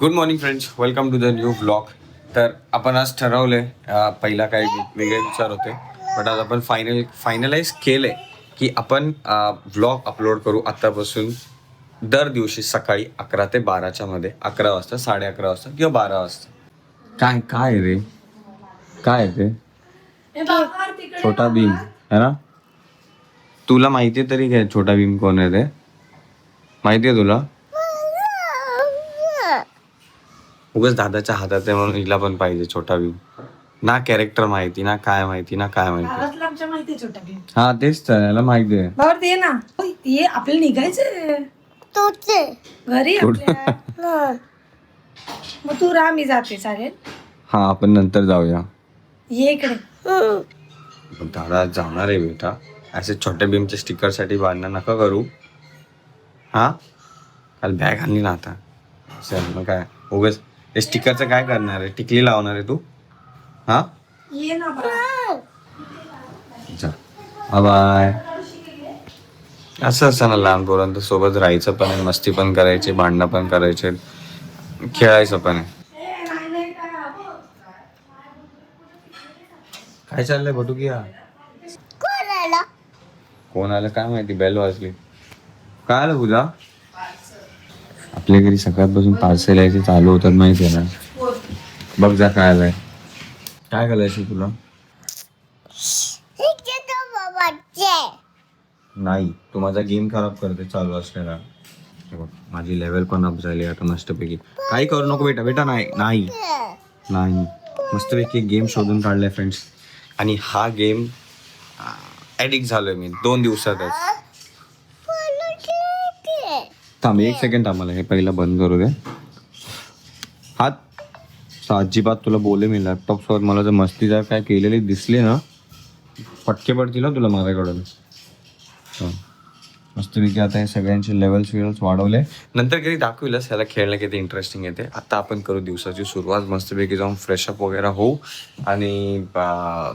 Good morning friends welcome to the new blog तर आपण आज ठरवले अं, पहिला काही वेगळे विचार होते. बट आज आपण फायनल फायनलाइज केले की आपण व्लॉग अपलोड करू आत्तापासून दर दिवशी सकाळी अकरा ते बाराच्या मध्ये. अकरा वाजता साडे अकरा वाजता किंवा बारा वाजता. काय काय रे? काय आहे ते छोटा भीम है ना? तुला माहिती तरी काय छोटा भीम कोण आहे ते? माहिती आहे तुला? उगाच दादाच्या हातात आहे म्हणून हिला पण पाहिजे छोटा भीम ना कॅरेक्टर माहिती ना काय माहिती ना काय माहिती. घरातलं आमच्या माहिती आहे छोटा भीम हा तेच तर याला माहिती आहे. बाबर ते ना. ओय, ये आपल्याला निघायचंय. घरी आपल्या. मग तू राह मी जाते चालेल? हा आपण नंतर जाऊया. ये इकडे. पण दादा जाणार आहे बेटा. असे छोट्या भीमच्या स्टिकरसाठी भांडणं नका करू. हा? काल बॅग आणली ना आता. चल मग काय? उगाच हे स्टिकरचं काय करणार आहे? टिकली लावणार आहे तू? हा? ये ना बाळा. चल बाय असं असं ना लहान पोरांचं सोबत राहायचं पण आहे मस्ती पण करायची भांडणं पण करायचे खेळायचं पण आहे. काय चाललंय बटू की कोण आलं? काय माहिती बेल वाजली. काय आलं पूजा? आपल्या घरी सकाळपासून पार्सल यायचे चालू होतात माहिती आहे ना. बघ जा काय आलंय. काय घालायचं तुला? नाही तू माझा गेम खराब करते चालू असलेला. बघ, माझी लेवल पण अप झाली आता मस्तपैकी. काही करू नको बेटा बेटा नाही नाही. नाही. मस्तपैकी गेम शोधून काढलाय फ्रेंड्स आणि हा गेम ॲडिक्ट झालोय मी दोन दिवसातच. थांब एक सेकंड थांबायला हे पहिला बंद करू दे. हात अजिबात तुला बोले मी लॅपटॉप सोबत मला जर मस्ती जर काय केलेली दिसली ना फटके पडतील ना तुला माझ्याकडून. हं. मस्तपैकी आता हे सगळ्यांचे लेवल्स विवल्स वाढवले. नंतर कधी दाखविलंस ह्याला खेळणं किती इंटरेस्टिंग येते आता आपण करू दिवसाची सुरुवात. मस्तपैकी जाऊन फ्रेशअप वगैरे होऊ. आणि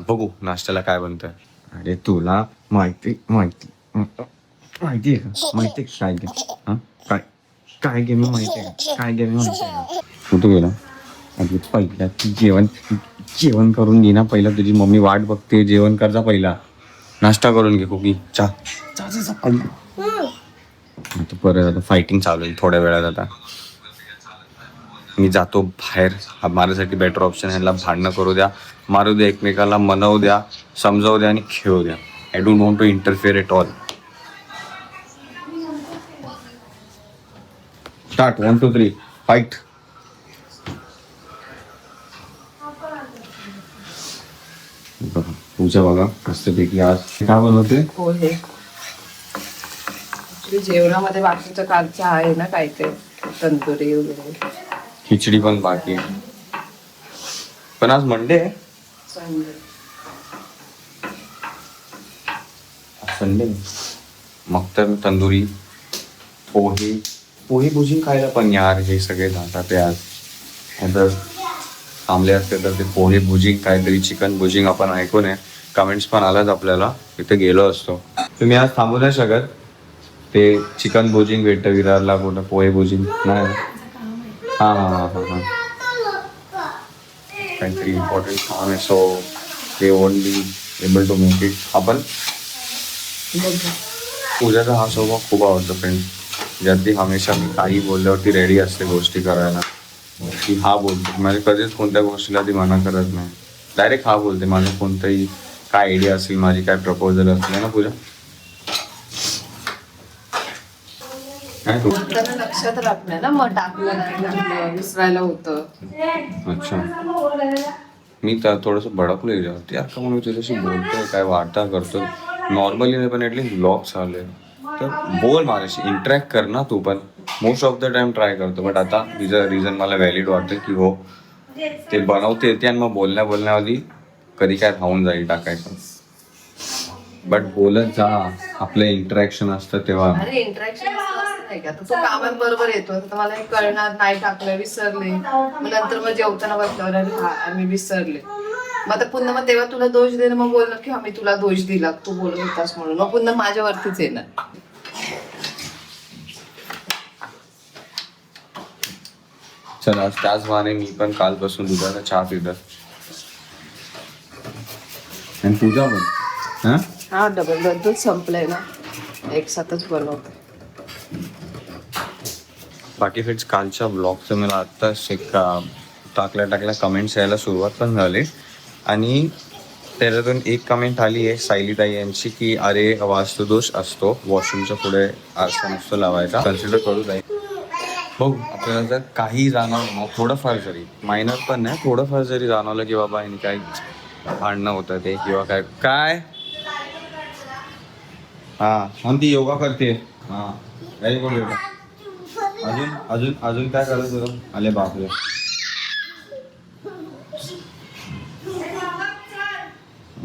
बघू नाश्त्याला काय बनतंय. अरे तुला माहिती माहिती माहिती आहे का? माहिती आहे का? काय हां? काय गेम माहिती आहे का? काय गेम माहिती आहे कुठं गेला अगदी पहिला ती जेवण जेवण करून घे ना. पहिला तुझी मम्मी वाट बघते. जेवण कर जा पहिला. नाश्ता करून घे कुकी. चा. आता परत आता फायटिंग चालू आहे थोड्या वेळात आता. मी जातो बाहेर. हा माझ्यासाठी बेटर ऑप्शन ह्याला भांडणं करू द्या. मारू द्या एकमेकाला. मनवू द्या. समजावू द्या आणि खेळू द्या. I don't want to interfere at all start one two three fight Pooja बघा मस्तपैकी आज. काय बनवते? पोहे Actually जेवणामध्ये बाकीचं कालचं आहे ना काय ते तंदुरी वगैरे. खिचडी पण बाकी आहे. पण आज मंडे आहे. संडे मग तर तंदुरी पोहे पोहे भुजी खायला पण यार हे सगळे जातात ते आज नाहीतर थांबले असते तर ते पोहे भुजिंग काहीतरी चिकन भुजिंग आपण ऐकून आहे. कमेंट्स पण आलाच आपल्याला. तिथे गेलो असतो. तुम्ही आज थांबू नाही शकत? ते चिकन भुजिंग भेटतं विरारला कुठं पोहे भुजिंग नाही? हा हा हा हा हा. काहीतरी इम्पॉर्टंट काम आहे. So they only able to make it आपण? पूजाचा हा स्वभाव खूप आवडतो फ्रेंड ज्यात ती हमेशा मी काही बोलल्यावरती रेडी असते गोष्टी करायला. ती हा बोलते. म्हणजे कधीच कोणत्या गोष्टीला ती मना करत नाही. डायरेक्ट हा बोलते माझं कोणतंही काय आयडिया असेल माझी काय प्रपोजल असेल ना पूजा? काय तू? त्यांना लक्षात राहत नाही ना मग टाकलं नाही टाकलं विसरायला होतं. अच्छा. मी तर थोडस भडकलो याच्यावरती आता म्हणून तुझ्याशी बोलतोय काय वार्ता करतो नॉर्मली नाही पण ॲटलीस्ट ब्लॉग चालू आहे. तर बोल माझ्याशी इंटरॅक्ट कर ना तू पण. Most of the time try करतो बट आता तिचं रिझन मला व्हॅलिड वाटतं की हो ते बनवते येते आणि मग बोलण्या बोलण्यावरती कधी काय राहून जाईल टाकायचं. बट बोलत जा आपलं इंटरॅक्शन असतं तेव्हा. अरे इंटरॅक्शन नाही का? तो बरोबर येतो आता मला हे कळणार नाही टाकलं विसरले. मग नंतर मग जेवताना बसल्यावर अरे हा मी विसरले. मग आता पुन्हा मग तेव्हा तुला दोष देणं मग बोलणार की हा मी तुला दोष दिला तू बोलत होतास म्हणून. मग पुन्हा माझ्यावरतीच येणार. चल त्याच बहाने मी पण कालपासून दुधाचा चहा पितो आणि पूजा पण. हा? हा डबल दूध संपलंय ना. एक साथच बनवतो बाकी फ्रेंड्स कालच्या ब्लॉगचं मला आत्ताच एक टाकल्या टाकल्या कमेंट्स यायला सुरुवात पण झाली. आणि त्याच्यातून एक कमेंट आली आहे सायलीताई यांची की अरे वास्तुदोष असतो. वॉशरूमच्या पुढे आरसा नसतो लावायचा. कन्सिडर करू जाईल हो आपल्याला जर काही जाणवलं ना थोडंफार जरी मायनर पण नाही थोडंफार जरी जाणवलं की बाबा यांनी काही भांडणं होतं ते किंवा काय काय? हा म्हणून ती योगा करते. हा व्हेरी गुड योगा अजून अजून अजून काय करत होतं आले बापरे.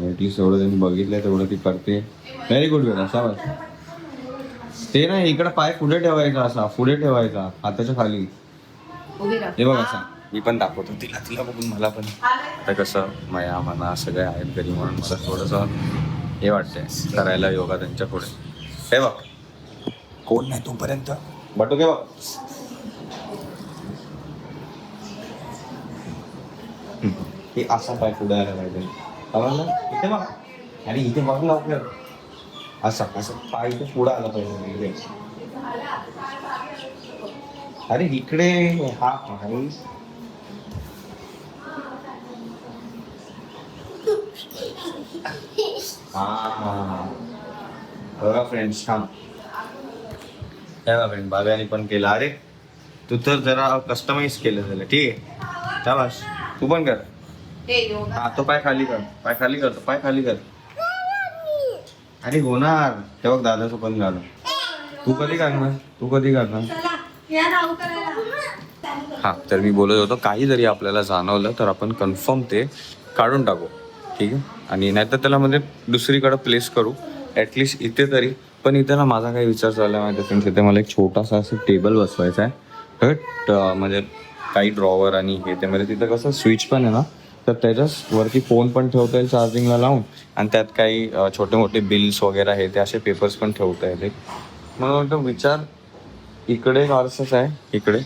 ऍटलीस्ट एवढं त्यांनी तेवढं ती करते. व्हेरी गुड बेटा असा ते नाही इकडे पाय पुढे ठेवायचा असा पुढे ठेवायचा हाताच्या खाली. उभी राहा. हे बघ असा मी पण दाखवतो तिला तिला बघून मला पण. आता कसं मया म्हणा सगळे आहेत घरी म्हणून मला थोडंसं हे वाटतंय करायला योगा त्यांच्या पुढे. हे बघ. कोण नाही तोपर्यंत. बटू घे बघ. हम्म. हे असा पाय पुढे आला पाहिजे. समजलं इथे बघ. आणि इथे बघ लवकर असा असं पाय इथे पुढे आला पाहिजे इकडे. अरे इकडे हा पाय. हा. बघा फ्रेंड्स थांब. बघा फ्रेंड बाब्याने पण केलं. अरे तू तर जरा कस्टमाइज केलं झालं ठीक आहे. तू पण कर. हे हा तो पाय खाली कर. पाय खाली कर तो पाय खाली कर. अरे होणार. ते बघ दादाचं पण झालं. तू कधी करणार? तू कधी करणार? हा तर मी बोलत होतो काही जरी आपल्याला जाणवलं तर आपण कन्फर्म ते काढून टाकू. ठीक आहे? आणि नाहीतर त्याला म्हणजे दुसरीकडे प्लेस करू. ॲटलिस्ट इथे तरी. पण इथे ना माझा काही विचार चालला माहिती फ्रेंड्स इथे मला एक छोटासा असं टेबल बसवायचा आहे. हट म्हणजे काही ड्रॉवर आणि हे ते म्हणजे तिथं कसं स्विच पण आहे ना. तर त्याच्याच वरती फोन पण ठेवता येईल चार्जिंगला लावून. आणि त्यात काही छोटे मोठे बिल्स वगैरे आहे ते असे पेपर्स पण ठेवता येते म्हणून वाटतं विचार इकडे एक आरसाच आहे इकडे.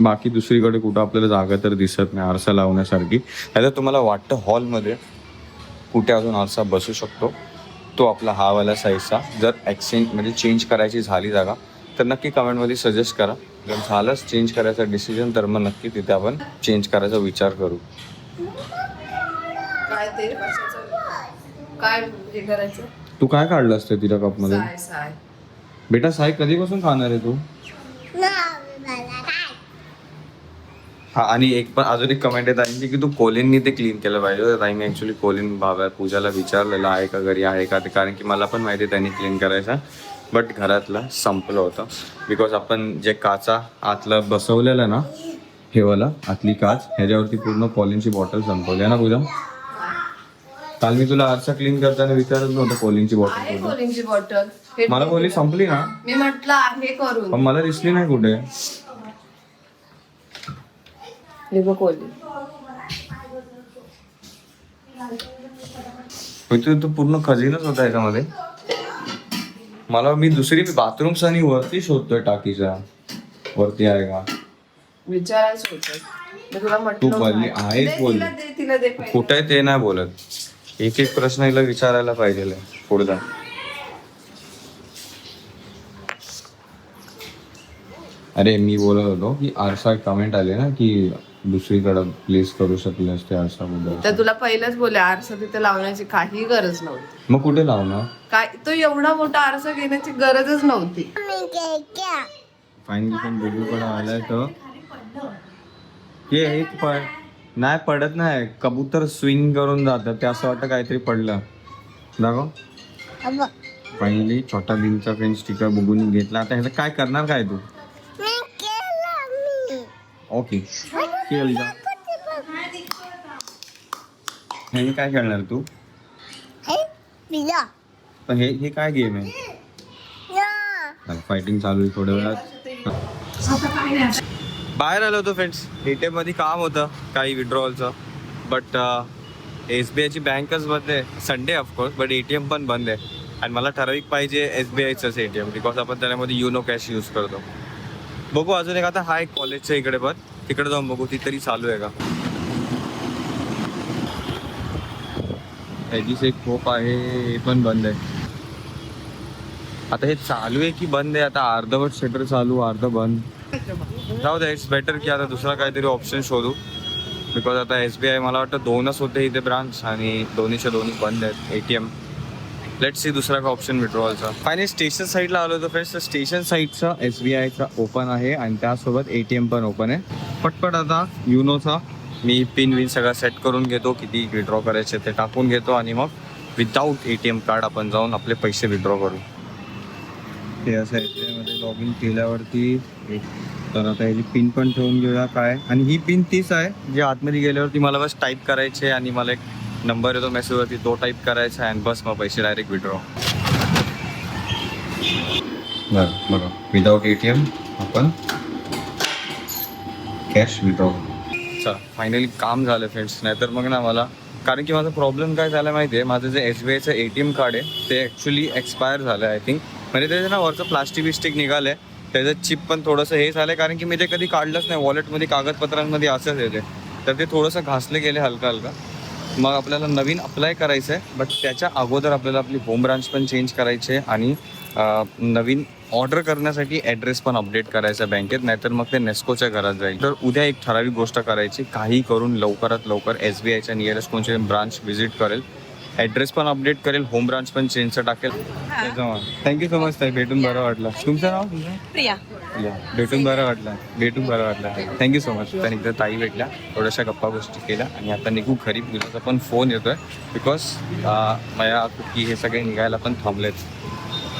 बाकी दुसरीकडे कुठं आपल्याला जागा तर दिसत नाही आरसा लावण्यासारखी. नाहीतर तुम्हाला वाटतं हॉलमध्ये कुठे अजून आरसा बसू शकतो. तो आपला हा वाला साईजचा. जर एक्सचेंज म्हणजे चेंज करायची झाली जागा तर नक्की कमेंटमध्ये सजेस्ट करा. जर झालंच चेंज करायचा डिसिजन तर मग नक्की तिथे आपण चेंज करायचा विचार करू. काय ते कशाचं काय हे करायचं? तू काय काढलं असतं तिच्या कपमध्ये? साय साय. बेटा साई कधीपासून खाणार आहे तू? हा आणि एक पण अजून एक कमेंट आहे ताईंची की तू कोलिननी ते क्लीन केलं पाहिजे. तर ताईंनी ऍक्च्युली कोलिन भाव्या पूजाला विचारलेलं आहे का घरी आहे का? ते कारण की मला पण माहिती आहे त्यांनी क्लीन करायचा. बट घरातलं संपलं होतं. बिकॉज आपण जे काचा आतलं बसवलेलं ना हे वाला आतली काच ह्याच्यावरती पूर्ण कॉलिनची बॉटल संपवली. आहे ना पूजा काल मी तुला आरसा क्लीन करताना विचारत नव्हतं कॉलिनची बॉटल कुठे कोलिंगची बॉटल हे मला बोलली संपली ना. मी म्हटलं आहे करून. पण मला दिसली नाही कुठे. हे बघ होती तो पूर्ण खजिनच होता याच्यामध्ये. मला मी दुसरी बाथरूम आणि वरती शोधतोय टाकीच्या वरती आहे का? विचारायचं होतं. मी तुला तू म्हटलं बोलली होतं. आहेच दे बोलली. तिला दे तिला दे पहिले. कुठे ते नाही बोलत. एक एक प्रश्न हिला विचारायला पाहिजे. पुढचा अरे मी बोलत होतो की आरसा कमेंट आले ना की दुसरीकडे प्लेस करू शकले असते आरसा बद्दल तर तुला पहिलंच बोलले आरसा तिथे लावण्याची काही गरज नव्हती. मग कुठे लावणार? काय तो एवढा मोठा आरसा घेण्याची गरजच नव्हती. फायनली पण बघू आलाय तर हे एक पड नाही पडत नाही. कबूतर स्विंग करून जातं. ते असं वाटतं काहीतरी पडलं. दाखव. फायनली छोटा बिनचा फ्रेंड स्टिकर बघून घेतला. आता ह्याचं काय करणार काय तू? ओके खेळ जा ह्याने काय खेळणार तू? पण हे हे काय गेम आहे? फायटिंग चालू आहे थोड्या वेळात. बाहेर आलो होतो फ्रेंड्स एटीएममध्ये काम होतं काही विड्रॉवलचं बट एस बी आयची बँकच बंद आहे. Sunday of course but A T M पण बंद आहे. आणि मला ठराविक पाहिजे एस बी आयचंच ए टी एम बिकॉज आपण त्याच्यामध्ये युनो कॅश यूज करतो. बघू अजून एक. आता हा एक कॉलेजच्या इकडे पण. तिकडे जाऊन बघू ती तरी चालू आहे का? त्याचीच एक खोप आहे हे पण बंद आहे. आता हे चालू आहे की बंद आहे? आता अर्धवट शटर चालू अर्ध बंद. जाऊ दे इट्स बेटर की आता दुसरा काहीतरी ऑप्शन शोधू. बिकॉज आता एस बी आय मला वाटतं दोनच होते इथे ब्रांच आणि दोन्हीच्या दोन्ही बंद आहेत A T M let see दुसरा का ऑप्शन विड्रॉलचा फायनली स्टेशन साईडला आलो होतो फ्रेंड्स तर स्टेशन साईडचा एस बी आयचा ओपन आहे आणि त्यासोबत ए टी एम पण ओपन आहे. पटपट आता युनोचा मी पिन विन सगळा सेट करून घेतो. किती विड्रॉ करायचे ते टाकून घेतो आणि मग without A T M card आपण जाऊन आपले पैसे विड्रॉ करू. ते असं एस बी आयमध्ये लॉग इन केल्यावरती तर आता ह्याची पिन पण ठेवून घेऊया. काय? आणि ही पिन तीच आहे जी आतमध्ये गेल्यावरती मला बस टाईप करायचे आणि मला एक नंबर येतो मेसेजवरती तो टाईप करायचा आहे आणि बस मग पैसे डायरेक्ट विड्रॉ बरं बघा. विदाऊट ए टी एम आपण कॅश विड्रॉ चला फायनली काम झालं फ्रेंड्स नाहीतर मग ना मला कारण की माझा प्रॉब्लेम काय झाला माहिती आहे माझं जे एस बी आयचं ए टी एम कार्ड आहे ते ॲक्च्युली एक्सपायर झालं आहे आय थिंक म्हणजे त्याचं ना वरचं प्लास्टिक बिस्टिक निघालं आहे त्याचं चिप पण थोडंसं हे झालं कारण की मी ते कधी काढलंच नाही. वॉलेटमध्ये कागदपत्रांमध्ये असंच येते तर ते थोडंसं घासले गेले हलका हलका. मग आपल्याला नवीन अप्लाय करायचं आहे बट त्याच्या अगोदर आपल्याला आपली होम ब्रांच पण चेंज करायची आहे आणि नवीन ऑर्डर करण्यासाठी ॲड्रेस पण अपडेट करायचा बँकेत नाहीतर मग ते नेस्कोच्या घरात जाईल. तर उद्या एक ठराविक गोष्ट करायची काही करून लवकरात लवकर एस बी आयच्या नियरेस्ट कोणचे ब्रांच व्हिजिट करेल. ॲड्रेस पण अपडेट करेल होम ब्रांच पण चेंजचं टाकेल. थँक्यू सो मच ताई. भेटून बरं वाटलं. तुमचं नाव? तुमचं प्रिया. या भेटून बरं वाटलं. भेटून बरं वाटलं. थँक्यू सो मच तर एकदा ताई भेटल्या थोड्याशा गप्पा गोष्टी केल्या आणि आता निघू घरी. गुलाचा पण फोन येतोय बिकॉज माझ्या कुकी हे सगळे निघायला पण थांबलेत.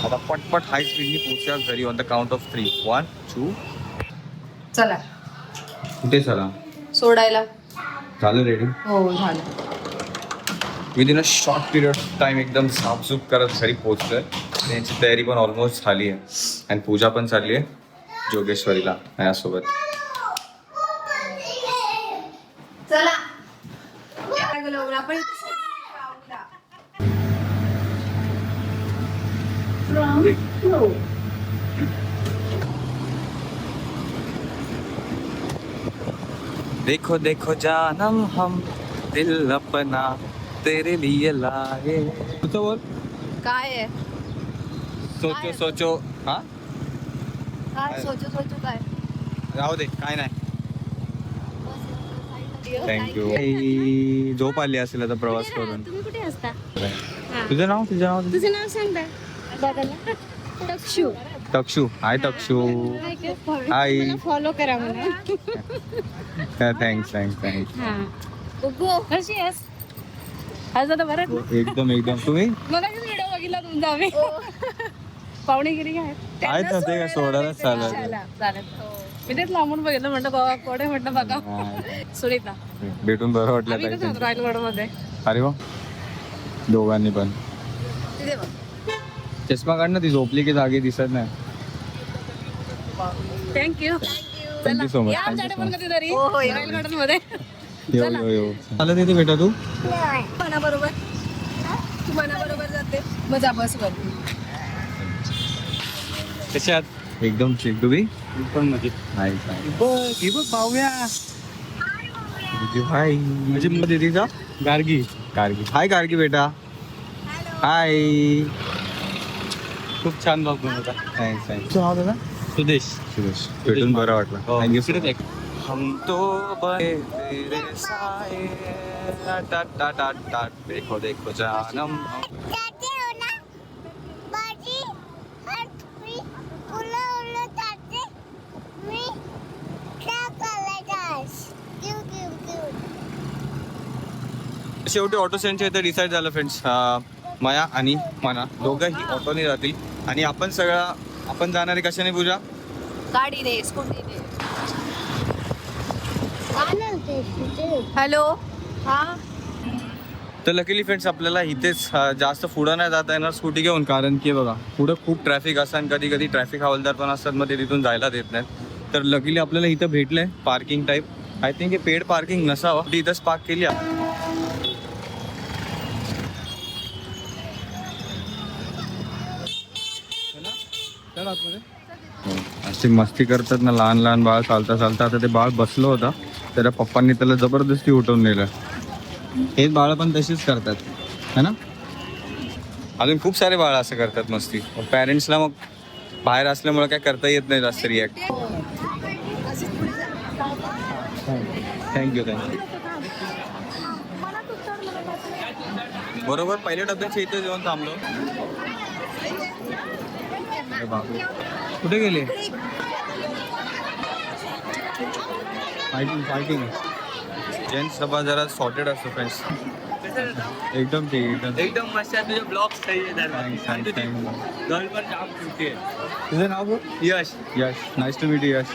आता पटपट हाय स्पीडनी पोहोचूया घरी on the count of three one two चला. कुठे चला सोडायला. झालं रेडी हो झालं. Within a short period time एकदम साफसूफ करत घरी पोहोचतोय त्यांची तयारी पण ऑलमोस्ट झाली आहे. आणि पूजा पण चालली आहे जोगेश्वरीला माझ्यासोबत. चला. आपण देखो देखो जानम हम दिल अपना। तेरे लिए लाए। तुझं बोल। काय आहे सोचो सोचो। हा? काय सोचू सोचू काय राहू दे काय नाही थँक्यू झोप आली असेल आता प्रवास करून. तुम्ही कुठे असता? तुझं नाव तुझं नाव? तुझं नाव तक्षू. तक्षू. हाय तक्षू. हाय. फॉलो करा मला थँक्स थँक्स थँक्स हा. गुगू कशी आहेस? आज आता बरं एकदम एकदम. तुम्ही? मला व्हिडिओ बघितला तुमचा आम्ही? पाहुणेगिरी काय? काय तर ते काय सोडायलाच चालत. मी तेच लांबून बघितलं म्हणलं बाबा कोडे म्हटलं बघा. सुनीता. भेटून बरं वाटलं रायगडमध्ये अरे वा. दोघांनी पण. तिथे बघ. चष्मा काढ ना ती झोपली की जागी दिसत नाही. थँक्यू थँक्यू सो मच आमच्याकडे पण कधीतरी. हो, हो, मध्ये. यो यो यो. आलं तिथे बेटा तू? मनाबरोबर तू मनाबरोबर जाते. मग जा बस वर कशात? एकदम ठीक तुम्ही पण नाही बघ ही बघ पाहूया. भाई म्हणजे मग दीदीचा गार्गी. गार्गी. हाय गार्गी बेटा. हाय खूप छान बघून होता थँक्स थँक्स सुदेश. सुदेश. भेटून बरं वाटलं. थँक्यू हम तो बने तेरे साए। टा टा टा टा देखो देखो जानम। हो क्यू शेवटी ऑटो स्टँडच्या इथे डिसाईड झालं फ्रेंड्स माया आणि मना दोघंही ऑटोने जातील. आणि आपण सगळा आपण जाणारे कशाने पूजा? गाडीने ते हॅलो हा तर लकीली फ्रेंड्स आपल्याला इथेच जास्त पुढं नाही जाता येणार स्कूटी घेऊन कारण की बघा पुढं खूप ट्रॅफिक असतं आणि कधी कधी ट्रॅफिक हवालदार पण असतात मग ते तिथून जायला देत नाहीत तर लकीली आपल्याला इथं भेटलंय पार्किंग टाईप आय थिंक हे पेड पार्किंग नसावं ती इथंच पार्क केली आहे. चला आतमध्ये. हो, असं. अशी मस्ती करतात ना लहान लहान बाळ चालता चालता आता ते बाळ बसलं होतं त्याच्या पप्पांनी त्याला जबरदस्ती उठवून नेलं. हेच बाळ पण तशीच करतात है ना? अजून खूप सारे बाळ असं करतात मस्ती. पॅरेंट्सला मग बाहेर असल्यामुळे काय करता येत नाही जास्त रिॲक्ट थँक्यू थँक्यू बरोबर पहिल्या डब्याच्या इथे जेवण थांबलो. कुठे गेले? फायटिंग फायटिंग जेंट्स डबा जरा सॉर्टेड असतो फ्रेंड्स एकदम ठीक एकदम एकदम मस्त आहे तुझे ब्लॉग्स. गर्ल पण काम ठेवते तुझं नाव Yash. Yash. Nice to meet Yash.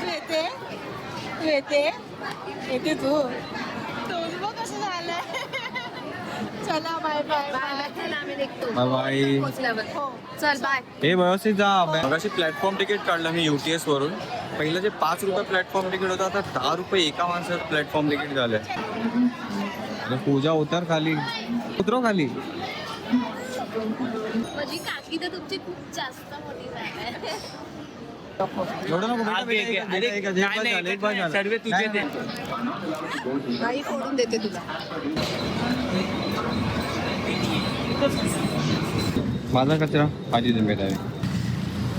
तू येते? तू येते? येते तू तोच बघ कसं झालंय चला बाय बाय बाय बाय हो चल बाय हे व्यवस्थित जा. मगाशी प्लॅटफॉर्म तिकीट काढलं मी युटीएस वरून. पहिलं जे पाच रुपये प्लॅटफॉर्म तिकीट होतं आता दहा रुपये एका माणसाचं प्लॅटफॉर्म तिकीट झालंय. अरे पूजा उतर खाली. उतरो खाली. माझी काकी तर तुमची खूप जास्त मोठी झाली एवढं नको बेटा, बेटा, एक- एक- एक- एक बस झालं, एक बस झालं. सर्व तुझे फोडून देते तुला. माझा कचरा माझी जिम्मेदारी.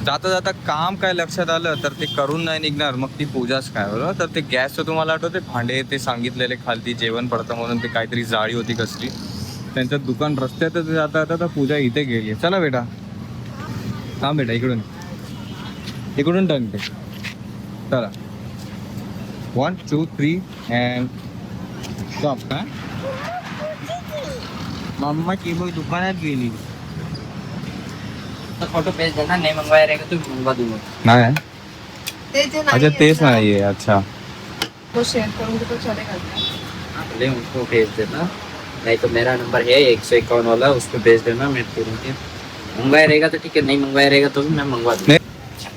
जाता जाता काम काय लक्षात आलं तर ते करून नाही निघणार. मग ती पूजाच काय बरोबर? तर ते गॅसचं तुम्हाला आठवते भांडे ते सांगितलेले खालती जेवण पडतं म्हणून ते काहीतरी जाळी होती कसली. त्यांचं दुकान रस्त्यातच जाता जाता तर पूजा इथे गेली. चला बेटा. हा बेटा इकडून. इकडून टर्न ते चला. One two three and stop काय मम्मा की बघ दुकानात गेली फ़ोटो भेज देना नहीं मंगवाया रहेगा तो मंगवा दूँगा। नाही ते जे अच्छा तेच ना, नाहीये अच्छा। तो शेअर करून देतो चलेगा ले उनको भेज देना। नहीं तो मेरा नंबर है एक सौ इक्यावन वाला उस पर भेज देना मैं तुरंत मंगवाया रहेगा तो ठीक है नहीं मंगवाया रहेगा तो भी मैं मंगवा दूँगा।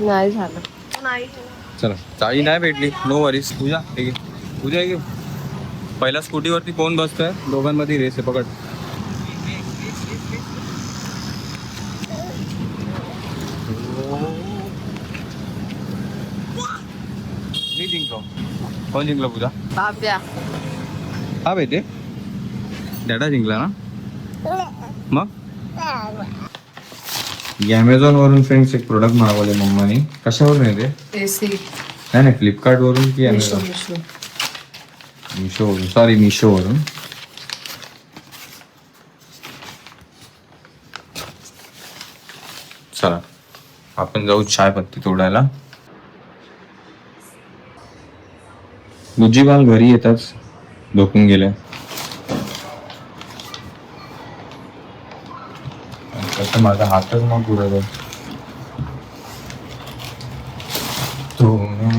नाही। झालं नाही चला चाळी नाही भेटली नो वरीज पूजा ठीक आहे पूजा आहे पहिला स्कूटीवरती कोण बसतोय दोघांमध्ये रेस आहे पकड। जिंकलो कोण जिंकलो पूजा बाब्या हा बेटे डॅडा जिंकला ना मग ॲमेझॉन वरून फ्रेंड्स एक प्रोडक्ट मागवले मम्मानी कशावरून येते एसी नाही नाही फ्लिपकार्ट वरून की मिशो अमेझॉन मिशो मिशोवरून सॉरी मिशोवरून चला आपण जाऊ चाय पत्ती तोडायला बुज्जीबाल घरी येताच झोपून गेले. कसं माझा हातच मग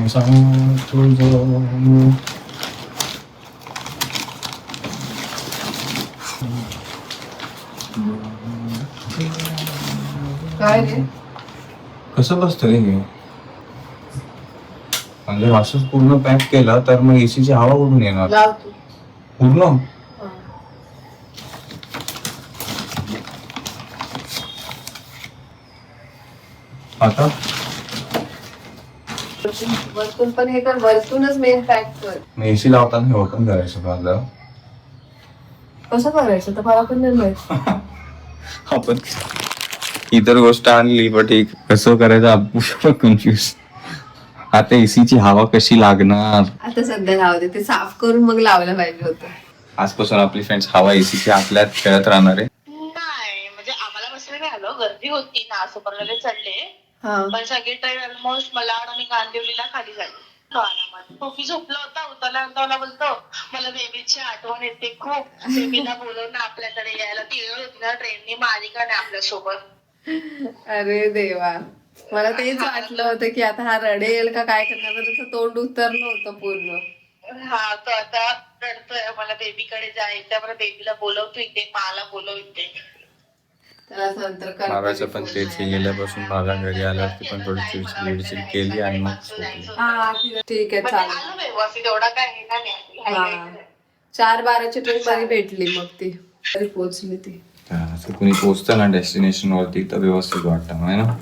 सांग तुझं काय रे? कसं बसतं रे हे? म्हणजे असंच पूर्ण पॅक केलं तर मग एसीची हवा उडून येणार? पूर्ण? आता? वरतून पण हे कर वरतूनच मेन पॅक कर. मग एसी लावताना हे ओपन करायचं कसं करायचं? तर मला पण नाही माहीत. आपण इतर गोष्ट आणली एक कसं करायचं? आपण कन्फ्युज आता एसीची हवा कशी लागणार? आता सध्या लावते ते साफ करून मग लावायला पाहिजे होतं. आजपासून आपली फ्रेंड्स हवा एसीची आपल्यात खेळत राहणार आहे. नाही म्हणजे आम्हाला बसले नाही आलो. गर्दी होती ना सुपर्णले चढले. हा. पण सगळे ट्रेन ऑलमोस्ट मलाड आणि कांदिवलीला खाली झाले. टोपी झोपला होता उतरल्यानंतर मला बोलतो मला बेबीची आठवण येते खूप. बेबीला बोलव ना आपल्याकडे यायला. ती येणार होती ना ट्रेननी माझी का नाही आपल्यासोबत? अरे देवा. मला तेच वाटलं होतं की आता हा रडेल का काय करणार त्याचं तोंड उतरलं होतं पूर्ण. हा तो आता रडतोय. मला बेबीकडे जायचं मला बेबीला बोलवतो इथे. मला बोलव इथे त्याला असं नंतर करता. मागायचं बी पण तेच. हे गेल्यापासून मला घरी आल्यावरती पण थोडी चिडचिड बिडचिड केली आणि मग झोपली. हा ठीक आहे चालेल. आलो व्यवस्थित एवढा काय हे नाही चार बाराची ट्रेन बरी भेटली मग ती. बरी पोहोचली ती. हा. असं कुणी पोचतं ना डेस्टिनेशन वरती तर व्यवस्थित वाटतं ना?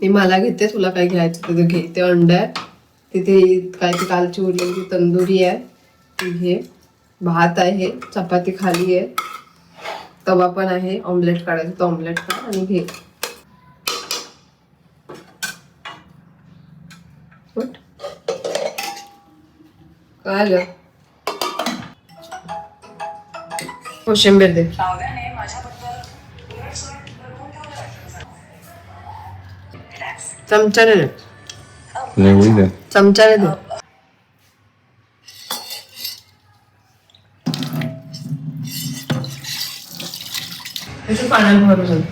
मी मला घेते तुला काय घ्यायचं तिथे घे. ते अंड आहे. तिथे काय ती कालची उरलेली तंदुरी आहे. ती घे. भात आहे चपाती खाली आहे. तवा पण आहे. ऑमलेट काढायचं तो ऑमलेट काढ आणि घे. काय आलं? कोशिंबीर दे. चमच्याने दे एवढी दे चमच्याने दे त्याचं पाण्यात भरून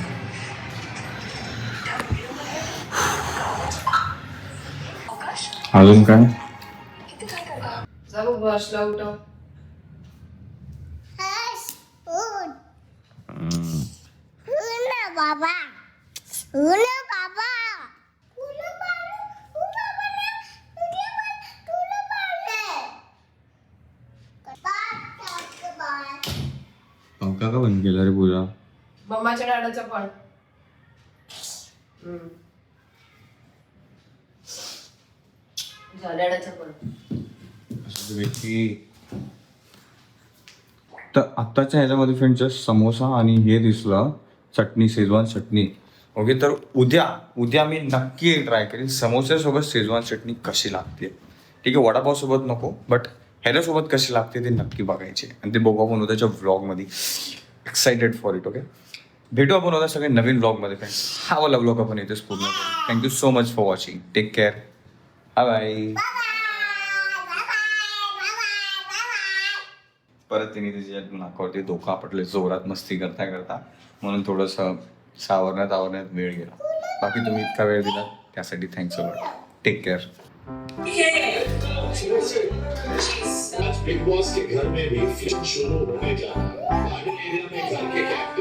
अजून काय जा मग वॉशला उठव हर्ष, उठ. उठ ना बाबा उठ ना बाबा उठ ना बाबा. उठ ना बाबा. उठ ना बाबा. उठ ना बाबा. बात कर बात. बंद केला रे पूजा मम्माच्या डाळाचं पण. डाळाचं पण. तर आत्ताच्या ह्याच्यामध्ये फ्रेंड जस्ट समोसा आणि हे दिसलं चटणी शेजवान चटणी. ओके तर उद्या उद्या मी नक्की ट्राय करेन. समोस्यासोबत शेजवान चटणी कशी लागते? ठीक आहे वडापाव सोबत नको बट ह्याच्यासोबत कशी लागते ते नक्की बघायचे. आणि ते बघू आपण उद्याच्या व्लॉगमध्ये एक्साइटेड फॉर इट ओके भेटू आपण होता सगळे नवीन ब्लॉगमध्ये फ्रेंड्स हा वाला व्लॉग आपण इथेच पूर्ण thank you so much for watching take care bye bye परत तिने तिच्या नाकावरती धोका आपटले जोरात मस्ती करता करता. म्हणून थोडंसं सावरण्यात आवरण्यात वेळ गेला. बाकी तुम्ही इतका वेळ दिला त्यासाठी thanks a lot take care Big Boss के घर में भी फिल्म शुरू होने जा रहा है एरिया में घर के क्या